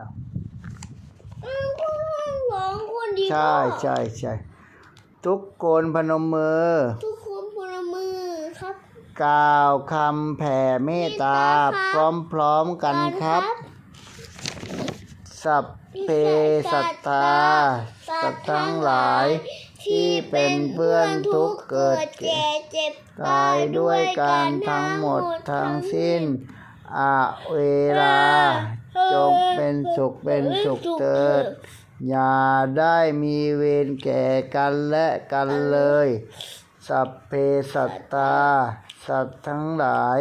อ้าวอ้าวก็ร้องคนดีใช่ใช่ใช่ทุกคนพนมมือ ทุกคนพลมือครับ กล่าวคำแผ่เมตตา พร้อมๆกันครับ สัพเพสัตตาสัตว์ทั้งหลาย ที่เป็นเพื่อนทุกข์เกิดแก่เจ็บตายด้วยกันทั้งหมดทั้งสิ้น อาเวลา จงเป็นสุขเป็นสุขเถิด อย่าได้มีเวรแก่กันและกันเลย สัพเพสัตตา สัตว์ทั้งหลาย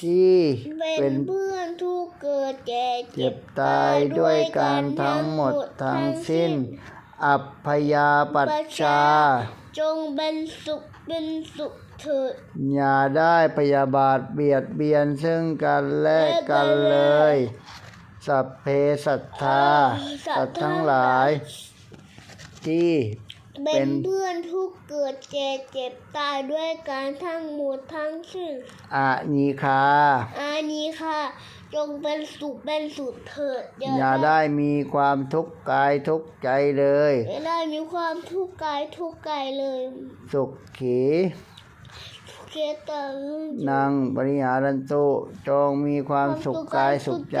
ที่เป็เป็นนเพื่อนทุกข์เกิดแก่เจ็บตายด้วยกันทั้งหมดทั้งสิ้น อัพพยาปัชชา จงเป็นสุขเป็นสุขเถิดอย่าได้พยาบาทเบียดเบียนซึ่งกันและกันเลย สัพเพสัตตาสัตว์ทั้งหลาย ที่เป็เป็นนเพื่อนทุกข์เกิดแก่เจ็บตายด้วยกันทั้งหมดทั้งสิ้นอานีคาอานี้ค่ะ จงเป็นสุขเป็นสุขเถิดอย่าได้มีความทุกข์กายทุกข์ใจเลยอย่าได้มีความทุกข์กายทุกข์กายเลย สุขขีเกียรตินางบริหารันตุจงมีความสุขกายสุขใจ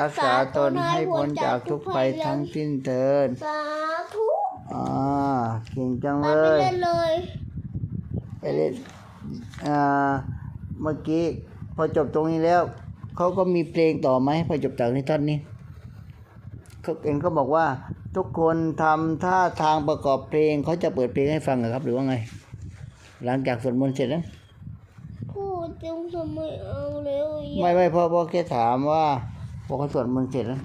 รักษาตนให้พ้นจากทุกภัยทั้งสิ้นเถิดสาธุอ่าเก่งจังไปเลไปยเล่นเลยไปเล่นอ่าเมื่อกี้พอจบตรงนี้แล้ว เขาก็มีเพลงต่อไหมพอจบจากในท่อนนี้เขาเองก็บอกว่า ทุกคนทำท่าทางประกอบเพลงเขาจะเปิดเพลงให้ฟังเหรอครับ หรือว่าไง หลังจากสวดมนต์เสร็จแล้วพูดจงทำไมเอาเร็วอย่าไม่ไม่เพราะเพราะแค่ถามว่าพอเขาสวดมนต์เสร็จแล้ว